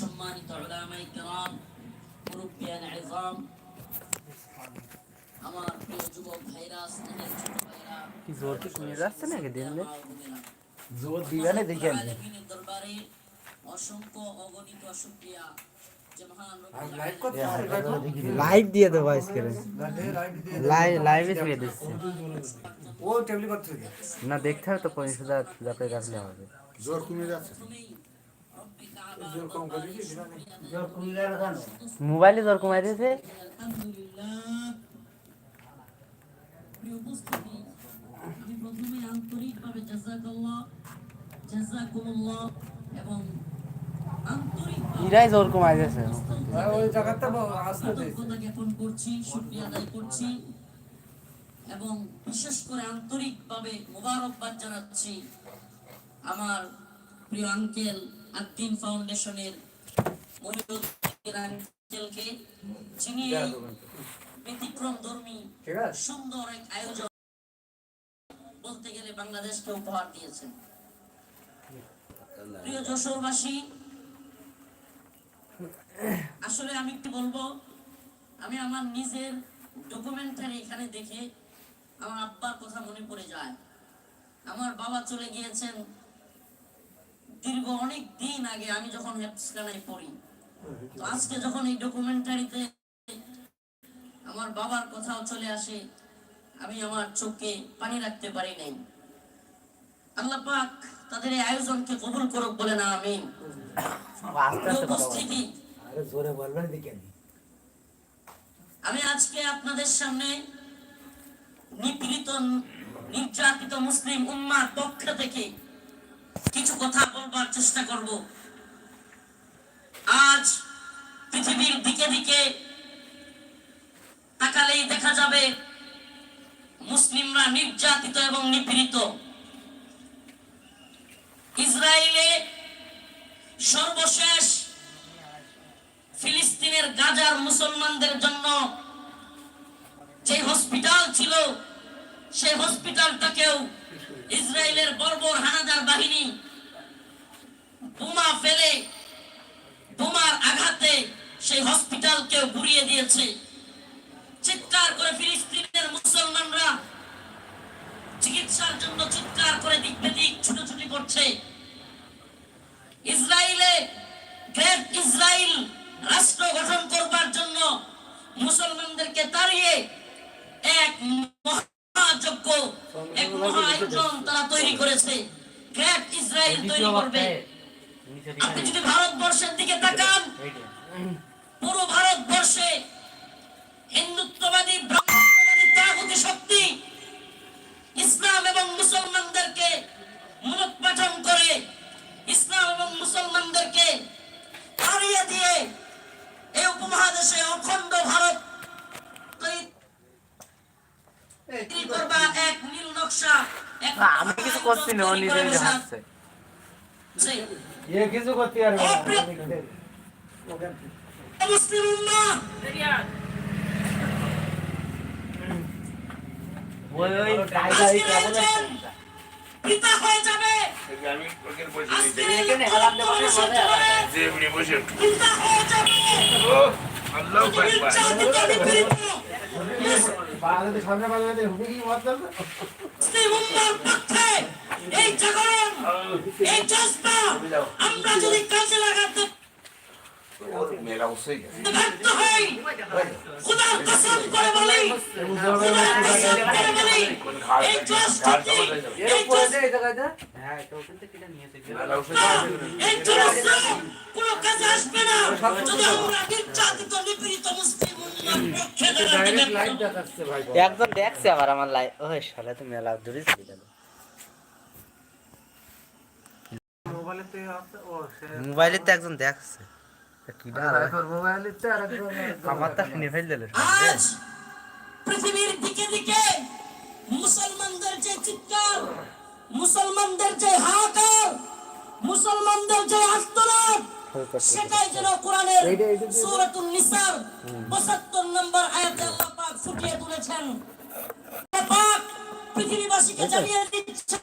সম্মানিত কেরাম মুরব্বিয়ান আমার প্রিয় যুবক ভাইরা স্নেহের ছোট ভাইরা কি জোর কি শুনে যাচ্ছে নাকি জোর দিবানে দেখেন। দরবারে অসংখ্য অগণিত শুকরিয়া লাইভ দিয়ে দেবো আজকে। লাইভে দিয়ে দিচ্ছি। ও টেবিল করতে না দেখতে হবে তো পঁচিশ হাজার যাতে রাখলে হবে। জোর কমে যাচ্ছে মোবাইলে জোর কমাই দিয়েছে? ইরাই জোর কমাই করছি আদায় করছি এবং বিশেষ করে আন্তরিকভাবে মোবারকবাদ জানাচ্ছি আমার প্রিয় আঙ্কেল আদ্দিন ফাউন্ডেশনের যিনি ব্যতিক্রম ধর্মী সুন্দর এক আয়োজন বলতে গেলে বাংলাদেশকে উপহার দিয়েছেন। প্রিয় যশোরবাসী আসলে আমি একটু বলব আমি আমার নিজের ডকুমেন্টারি এখানে দেখে আমার আব্বার কথা মনে পড়ে যায়। আমার বাবা চলে গিয়েছেন দীর্ঘ অনেক দিন আগে আমি যখন হেফসখানায় পড়ি। তো আজকে যখন এই ডকুমেন্টারিতে আমার বাবার কথাও চলে আসে আমি আমার চোখে পানি রাখতে পারি নাই। আল্লাহ পাক তাদের এই আয়োজনকে কবুল করুক বলে না বলো উপস্থিতি। আমি আজকে আপনাদের সামনে নিপীড়িত নির্যাতিত মুসলিম উম্মার পক্ষ থেকে কিছু কথা বলবার চেষ্টা করব। আজ পৃথিবীর দিকে দিকে তাকালেই দেখা যাবে মুসলিমরা নির্যাতিত এবং নিপীড়িত। ইসরায়েলে সর্বশেষ ফিলিস্তিনের গাজার মুসলমানদের জন্য যে হসপিটাল ছিল, সেই হসপিটালটাকেও ইসরায়েলের বর্বর হানাদার বাহিনী বোমা ফেলে, বোমার আঘাতে সেই হসপিটালকেও গুড়িয়ে দিয়েছে। চিৎকার করে ফিলিস্তিনের মুসলমানরা চিকিৎসার জন্য চিৎকার করে দিক বেদিক ছুটোছুটি করছে। ইসরায়েলে গ্রেট ইসরায়েল রাষ্ট্র গঠন করবার জন্য মুসলমানদেরকে তাড়িয়ে এক মহাযজ্ঞ, এক মহা আয়োজন তারা তৈরি করেছে। গ্রেট ইসরায়েল তৈরি করবে। আপনি যদি ভারতবর্ষের দিকে তাকান পুরো ভারতবর্ষে হিন্দুত্ববাদী ব্রাহ্মণবাদী তাগুতি শক্তি ইসলাম এবং মুসলমানদেরকে মূলোৎপাটন করে ইসলাম এবং মুসলমানদেরকে হারিয়ে দিয়ে এই উপমহাদেশে অখণ্ড ভারত তৈরি এক নীল নকশা আমি কিছু করছি না ও নিজে নিজে হাসছে। কিছু করতে পারবে মুসলিম উম্মাহ ওই ওই আজকে একজন পিতা হয়ে যাবে আমি ওকে বসে আজকে এখানে একজন হারাম দেওয়া পুরুষ হবে, হতে পারে, যে উনি বসে পিতা হয়ে যাবে ও আল্লাহ আকবার বাংলাদেশ সামনে বাংলাদেশ হুবি কি মুসলিম পক্ষে এই জাগরণ এই জজবা আমরা যদি কাজে লাগাতে জজ হ্যাঁ একজন দেখছে আবার আমার লাইভ ওই শালা তুমি মেলা দূরে ছিল গেল মোবাইলেতে আছে ও সে মোবাইলে তো একজন দেখছে আমার তো পৃথিবীর দিকে দিকে মুসলমানদের যে চিৎকার মুসলমানদের যে হাহাকার মুসলমানদের যে আত্মনাদ সেটাই যেন কোরআনের সূরাতুন নিসার 75 নম্বর আয়াতে আল্লাহ পাক ফুটিয়ে তুলেছেন। পাক পৃথিবীবাসীকে জানিয়ে দিচ্ছেন